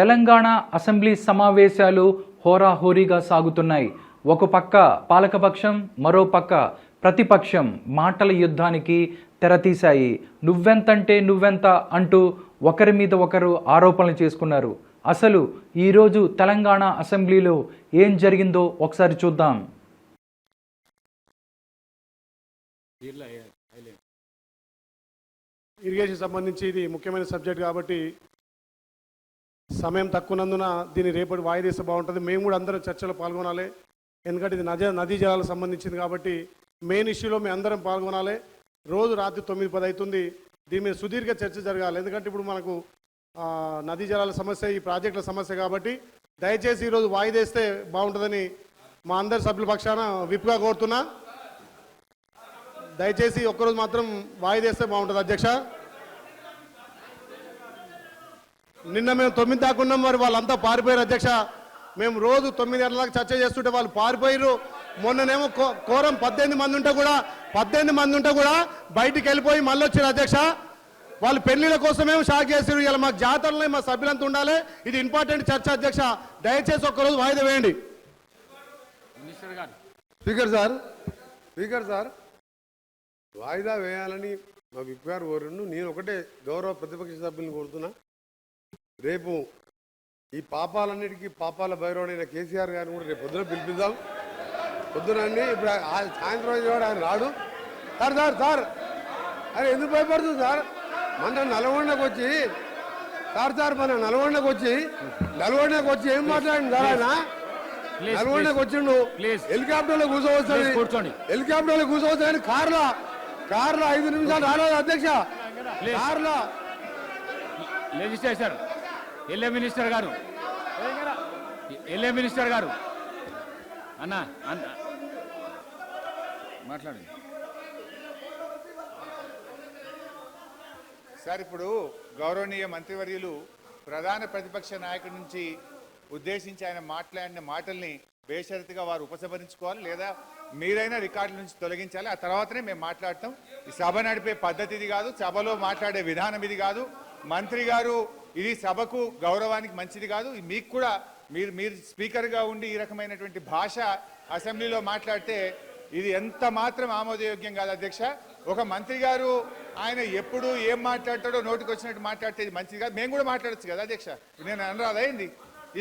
Telangana assembly సమావేశాలు హోరాహోరీగా సాగుతున్నాయి. ఒక పక్క పాలకపక్షం మరో పక్క ప్రతిపక్షం మాటల యుద్ధానికి తెరతీశాయి. నువ్వెంతంటే నువ్వెంత అంటూ ఒకరి మీద ఒకరు ఆరోపణలు చేసుకున్నారు. అసలు ఈరోజు తెలంగాణ అసెంబ్లీలో ఏం జరిగిందో ఒకసారి చూద్దాం. ఇరిగేషన్ సంబంధించి ఇది ముఖ్యమైన సబ్జెక్ట్ కాబట్టి సమయం తక్కువనందున దీన్ని రేపటి వాయిదేస్తే బాగుంటుంది. మేము కూడా అందరం చర్చలో పాల్గొనాలి. ఎందుకంటే ఇది నది నదీ జలాలకు సంబంధించింది కాబట్టి మెయిన్ ఇష్యూలో మేము అందరం పాల్గొనాలి. రోజు రాత్రి తొమ్మిది పది అవుతుంది. దీని మీద సుదీర్ఘ చర్చ జరగాలి. ఎందుకంటే ఇప్పుడు మనకు నదీ జలాల సమస్య ఈ ప్రాజెక్టుల సమస్య కాబట్టి దయచేసి ఈరోజు వాయిదేస్తే బాగుంటుందని మా అందరి సభ్యుల పక్షాన విప్గా కోరుతున్నా. దయచేసి ఒక్కరోజు మాత్రం వాయిదేస్తే బాగుంటుంది. అధ్యక్ష. నిన్న మేము తొమ్మిది దాకా ఉన్నాం మరి వాళ్ళంతా పారిపోయారు అధ్యక్ష. మేము రోజు తొమ్మిది గంటల దాకా చర్చ చేస్తుంటే వాళ్ళు పారిపోయారు మొన్ననేమో కో- కోరం పద్దెనిమిది మంది ఉంటే కూడా పద్దెనిమిది మంది ఉంటే కూడా బయటికి వెళ్ళిపోయి మళ్ళీ వచ్చారు అధ్యక్ష. వాళ్ళు పెళ్ళిళ్ళ కోసమేమో షాక్ చేసారు ఇలా మా జాతరలో మా సభ్యులంతా ఉండాలి. ఇది ఇంపార్టెంట్ చర్చ అధ్యక్ష. దయచేసి ఒక్కరోజు వాయిదా వేయండి. Speaker sir speaker sir. వాయిదా వేయాలని మా విప్ గారు కోరును నేను ఒకటే గౌరవ ప్రతిపక్ష సభ్యులను కోరుతున్నా. రేపు ఈ పాపాలన్నిటికీ పాపాల భైరవుడైన కేసీఆర్ గారిని కూడా రేపు పొద్దున పిలిపిద్దాం. పొద్దున అన్ని ఇప్పుడు సాయంత్రం కూడా ఆయన రాడు. Sir sir sir. అరే ఎందుకు భయపడుతుంది సార్? మన నల్గొండకు వచ్చి సార్ సార్ మన నల్గొండకు వచ్చి నల్గొండకు వచ్చి ఏం మాట్లాడింది సార్ ఆయన? నల్గొండకు వచ్చిండు. హెలికాప్టర్లో Please, కూర్చోండి. హెలికాప్టర్లో కూర్చోవస్తుంది కార్లో. కార్లో ఐదు నిమిషాలు రాలేదు అధ్యక్ష. కార్లో. లెజిస్లేచర్ ఎల్ఏ మినిస్టర్ గారు. ఎల్ఏ మినిస్టర్ గారు. అన్న అన్న మాట్లాడండి. సార్ ఇప్పుడు గౌరవనీయ మంత్రివర్యులు ప్రధాన ప్రతిపక్ష నాయకుడి నుంచి ఉద్దేశించి ఆయన మాట్లాడిన మాటల్ని బేషరతుగా వారు ఉపసంహరించుకోవాలి లేదా మీరైనా రికార్డుల నుంచి తొలగించాలి. ఆ తర్వాతనే మేము మాట్లాడతాం. ఈ సభ నడిపే పద్ధతి ఇది కాదు. సభలో మాట్లాడే విధానం ఇది కాదు. మంత్రి గారు ఇది సభకు గౌరవానికి మంచిది కాదు. మీకు కూడా మీరు మీరు స్పీకర్గా ఉండి ఈ రకమైనటువంటి భాష అసెంబ్లీలో మాట్లాడితే ఇది ఎంత మాత్రం ఆమోదయోగ్యం కాదు అధ్యక్ష. ఒక మంత్రి గారు ఆయన ఎప్పుడు ఏం మాట్లాడతాడో నోటికి వచ్చినట్టు మాట్లాడితే ఇది మంచిది కాదు. మేము కూడా మాట్లాడొచ్చు కదా అధ్యక్ష. నేను అనరాదైంది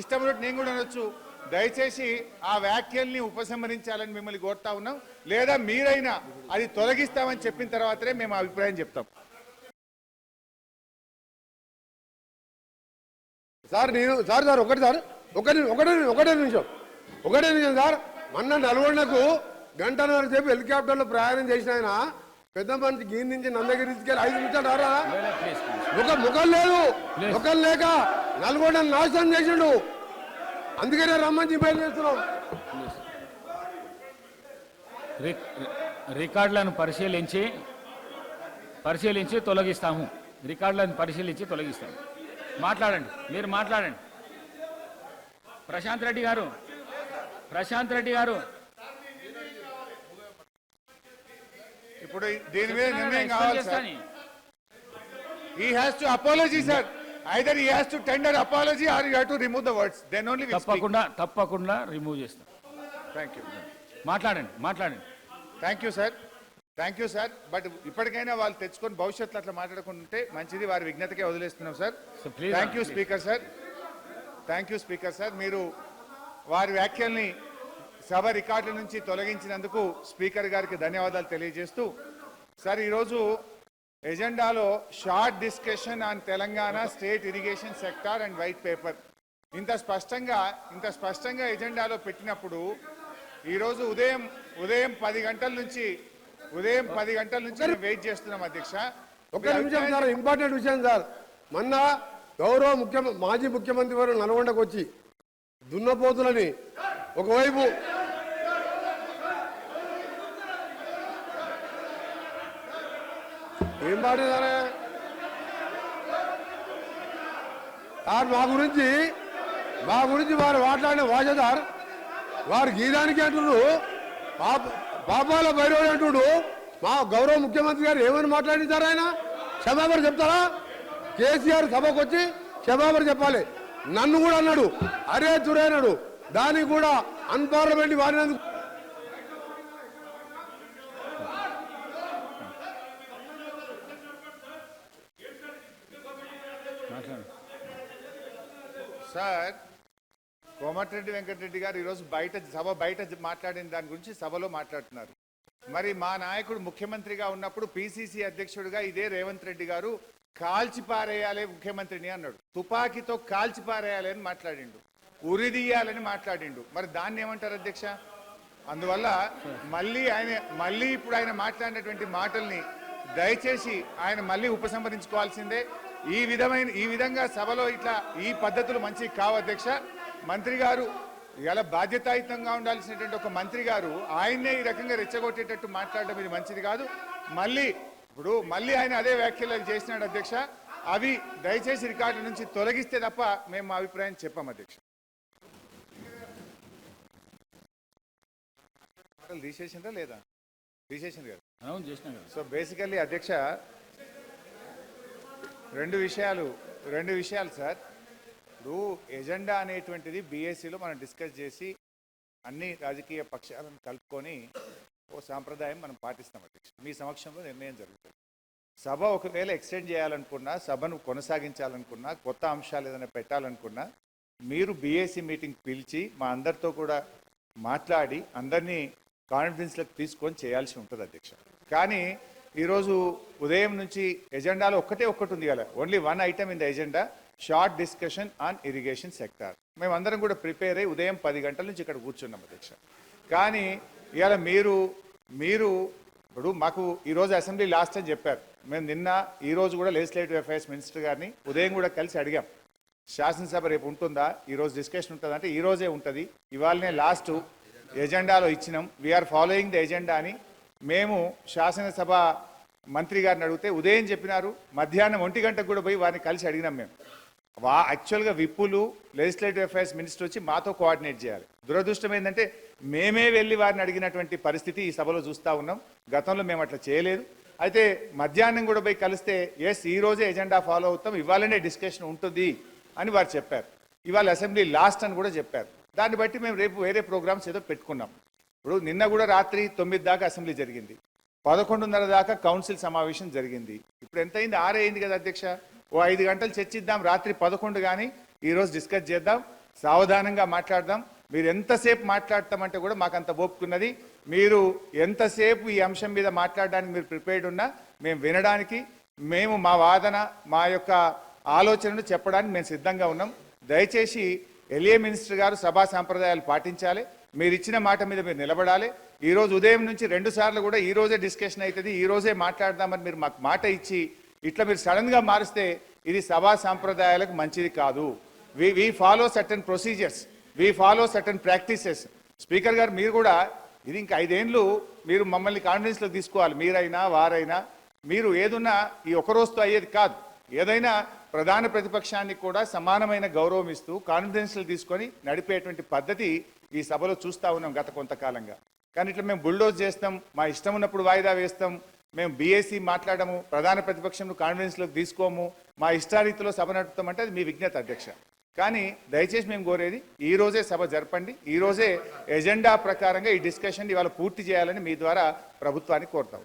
ఇష్టం ఉన్నట్టు నేను కూడా అనొచ్చు. దయచేసి ఆ వ్యాఖ్యల్ని ఉపసంహరించాలని మిమ్మల్ని కోరుతా ఉన్నాం. లేదా మీరైనా అది తొలగిస్తామని చెప్పిన తర్వాతనే మేము అభిప్రాయం చెప్తాం. సార్ నేను సార్ సార్ ఒకటి సార్ ఒకటి ఒకటే ఒకటే నిమిషం ఒకటే నిమిషం సార్. మొన్న నల్గొండకు గంటన్నర సేపు హెలికాప్టర్లో ప్రయాణం చేసిన ఆయన పెద్ద మనిషి గీని నుంచి నందగిరి తీసుకెళ్ళి ఐదు నిమిషాలు రారా? ముఖం ముఖం లేదు. ముఖం లేక నల్గొండ నాశనం చేసిండు. అందుకనే రమ్మని చెప్పి చేస్తున్నాం. రి- రికార్డులను పరిశీలించి పరిశీలించి తొలగిస్తాము. రికార్డులను పరిశీలించి తొలగిస్తాము. మాట్లాడండి మీరు మాట్లాడండి. ప్రశాంత్ రెడ్డి గారు ప్రశాంత్ రెడ్డి గారు. ఇప్పుడు దీని మీద నిర్ణయం కావాలి he has to apology sir either he has to tender apology or you to remove the words then only తప్పకుండా తప్పకుండా రిమూవ్ చేస్తాం. థ్యాంక్ యూ మాట్లాడండి మాట్లాడండి. Thank you sir thank you sir but ఇప్పటికైనా వాళ్ళు తెచ్చుకొని భవిష్యత్తులో అట్లా మాట్లాడుకుంటే మంచిది. వారి విజ్ఞతకే వదిలేస్తున్నాం sir thank you. Speaker sir thank you speaker sir మీరు వారి వ్యాఖ్యల్ని సభ రికార్డుల నుంచి తొలగించినందుకు స్పీకర్ గారికి ధన్యవాదాలు తెలియజేస్తూ సార్ ఈరోజు ఎజెండాలో short discussion on Telangana state irrigation sector and white paper. ఇంత స్పష్టంగా ఇంత స్పష్టంగా ఎజెండాలో పెట్టినప్పుడు ఈరోజు ఉదయం ఉదయం పది గంటల నుంచి ఉదయం పది గంటల నుంచి వెయిట్ చేస్తున్నాం అధ్యక్ష. ఒక్క నిమిషం సార్ ఇంపార్టెంట్ విషయం సార్. మొన్న గౌరవ ముఖ్య మాజీ ముఖ్యమంత్రి వారు నల్గొండకు వచ్చి దున్నపోతులని ఒకవైపు ఏం పాడేదారే సార్? మా గురించి మా గురించి వారు మాట్లాడిన సార్ వారు గీదానికి అంటున్నారు. పాప పాపాల భైరవుడు అంటుడు. మా గౌరవ ముఖ్యమంత్రి గారు ఏమని మాట్లాడించారు ఆయన? క్షమాపణ చెప్తారా? కేసీఆర్ సభకు వచ్చి క్షమాపణ చెప్పాలి. నన్ను కూడా అన్నాడు. అరే దురే దానికి కూడా అన్పార్లమెంట్ వాడినందుకు సార్ కోమటిరెడ్డి వెంకటరెడ్డి గారు ఈరోజు బయట సభ బయట మాట్లాడిన దాని గురించి సభలో మాట్లాడుతున్నారు. మరి మా నాయకుడు ముఖ్యమంత్రిగా ఉన్నప్పుడు పిసిసి అధ్యక్షుడిగా ఇదే రేవంత్ రెడ్డి గారు కాల్చిపారేయాలి ముఖ్యమంత్రిని అన్నాడు. తుపాకీతో కాల్చిపారేయాలి అని మాట్లాడిండు. ఉరిదీయాలని మాట్లాడిండు. మరి దాన్ని ఏమంటారు అధ్యక్ష? అందువల్ల మళ్ళీ ఆయన మళ్ళీ ఇప్పుడు ఆయన మాట్లాడినటువంటి మాటల్ని దయచేసి ఆయన మళ్ళీ ఉపసంహరించుకోవాల్సిందే. ఈ విధమైన ఈ విధంగా సభలో ఇట్లా ఈ పద్ధతులు మంచివి కావు అధ్యక్ష. మంత్రి గారు ఇలా బాధ్యతాయుతంగా ఉండాల్సినటువంటి ఒక మంత్రి గారు ఆయన్నే ఈ రకంగా రెచ్చగొట్టేటట్టు మాట్లాడడం ఇది మంచిది కాదు. మళ్ళీ ఇప్పుడు మళ్ళీ ఆయన అదే వ్యాఖ్యలు చేసినాడు అధ్యక్ష. అవి దయచేసి రికార్డు నుంచి తొలగిస్తే తప్ప మేము మా అభిప్రాయం చెప్పాం అధ్యక్ష. తీసేసిందా లేదా? తీసేసింది కదా. అనౌన్స్ చేసినా కదా. సో బేసికల్లీ అధ్యక్ష రెండు విషయాలు రెండు విషయాలు సార్. ఇప్పుడు ఎజెండా అనేటువంటిది బీఎస్సీలో మనం డిస్కస్ చేసి అన్ని రాజకీయ పక్షాలను కలుపుకొని ఓ సాంప్రదాయం మనం పాటిస్తాం అధ్యక్ష. మీ సమక్షంలో నిర్ణయం జరుగుతుంది. సభ ఒకవేళ ఎక్స్టెండ్ చేయాలనుకున్నా సభను కొనసాగించాలనుకున్నా కొత్త అంశాలు ఏదైనా పెట్టాలనుకున్నా మీరు బీఏసీ మీటింగ్ పిలిచి మా అందరితో కూడా మాట్లాడి అందరినీ కాన్ఫిడెన్స్లకు తీసుకొని చేయాల్సి ఉంటుంది అధ్యక్ష. కానీ ఈరోజు ఉదయం నుంచి ఎజెండాలో ఒక్కటే ఒక్కటి ఉంది కదా. Only one item in the agenda. Short discussion on irrigation sector. మేమందరం కూడా ప్రిపేర్ అయ్యి ఉదయం పది గంటల నుంచి ఇక్కడ కూర్చున్నాం అధ్యక్ష. కానీ ఇవాళ మీరు మీరు ఇప్పుడు మాకు ఈరోజు అసెంబ్లీ లాస్ట్ అని చెప్పారు. మేము నిన్న ఈరోజు కూడా లెజిస్లేటివ్ అఫైర్స్ మినిస్టర్ గారిని ఉదయం కూడా కలిసి అడిగాం. శాసనసభ రేపు ఉంటుందా? ఈరోజు డిస్కషన్ ఉంటుందా అంటే ఈరోజే ఉంటుంది. ఇవాళనే లాస్ట్ ఎజెండాలో ఇచ్చినాం. వీఆర్ ఫాలోయింగ్ ద ఎజెండా అని మేము శాసనసభ మంత్రి గారిని అడిగితే ఉదయం చెప్పినారు. మధ్యాహ్నం ఒంటి గంటకు కూడా పోయి వారిని కలిసి అడిగినాం మేము. వా యాక్చువల్గా విప్పులు లెజిస్లేటివ్ అఫైర్స్ మినిస్టర్ వచ్చి మాతో కోఆర్డినేట్ చేయాలి. దురదృష్టం ఏంటంటే మేమే వెళ్ళి వారిని అడిగినటువంటి పరిస్థితి ఈ సభలో చూస్తూ ఉన్నాం. గతంలో మేము అట్లా చేయలేదు. అయితే మధ్యాహ్నం కూడా పోయి కలిస్తే ఎస్ ఈ రోజే ఎజెండా ఫాలో అవుతాం ఇవ్వాలనే డిస్కషన్ ఉంటుంది అని వారు చెప్పారు. ఇవాళ అసెంబ్లీ లాస్ట్ అని కూడా చెప్పారు. దాన్ని బట్టి మేము రేపు వేరే ప్రోగ్రామ్స్ ఏదో పెట్టుకున్నాం. ఇప్పుడు నిన్న కూడా రాత్రి తొమ్మిది దాకా అసెంబ్లీ జరిగింది. పదకొండున్నర దాకా కౌన్సిల్ సమావేశం జరిగింది. ఇప్పుడు ఎంత అయింది ఆరే అయింది కదా అధ్యక్ష? ఓ ఐదు గంటలు చర్చిద్దాం రాత్రి పదకొండు కానీ ఈరోజు డిస్కస్ చేద్దాం సావధానంగా మాట్లాడదాం. మీరు ఎంతసేపు మాట్లాడతామంటే కూడా మాకు అంత ఓపుకున్నది మీరు ఎంతసేపు ఈ అంశం మీద మాట్లాడడానికి మీరు ప్రిపేర్డ్ ఉన్నా మేము వినడానికి మేము మా వాదన మా యొక్క ఆలోచనను చెప్పడానికి మేము సిద్ధంగా ఉన్నాం. దయచేసి ఎల్ఏ మినిస్టర్ గారు సభా సాంప్రదాయాలు పాటించాలి. మీరు ఇచ్చిన మాట మీద మీరు నిలబడాలి. ఈరోజు ఉదయం నుంచి రెండు సార్లు కూడా ఈరోజే డిస్కషన్ అవుతుంది ఈరోజే మాట్లాడదామని మీరు మాకు మాట ఇచ్చి ఇట్లా మీరు సడన్గా మారిస్తే ఇది సభా సాంప్రదాయాలకు మంచిది కాదు. We we follow certain procedures we follow certain practices speaker గారు మీరు కూడా ఇది ఇంకా ఐదేండ్లు మీరు మమ్మల్ని కాన్ఫిడెన్స్లో తీసుకోవాలి. మీరైనా వారైనా మీరు ఏదున్నా ఈ ఒక రోజుతో అయ్యేది కాదు. ఏదైనా ప్రధాన ప్రతిపక్షాన్ని కూడా సమానమైన గౌరవం ఇస్తూ కాన్ఫిడెన్స్లు తీసుకొని నడిపేటువంటి పద్ధతి ఈ సభలో చూస్తూ ఉన్నాం గత కొంతకాలంగా. కానీ ఇట్లా మేము బుల్డోజ్ చేస్తాం మా ఇష్టం ఉన్నప్పుడు వాయిదా వేస్తాం మేము బీఏసీ మాట్లాడము ప్రధాన ప్రతిపక్షంను కాన్ఫిడెన్స్లోకి తీసుకోము మా ఇష్టారీతిలో సభ నడుపుతామంటే అది మీ విజ్ఞత అధ్యక్ష. కానీ దయచేసి మేము కోరేది ఈ రోజే సభ జరపండి ఈ రోజే ఎజెండా ప్రకారంగా ఈ డిస్కషన్ ఇవాళ పూర్తి చేయాలని మీ ద్వారా ప్రభుత్వాన్ని కోరుతాం.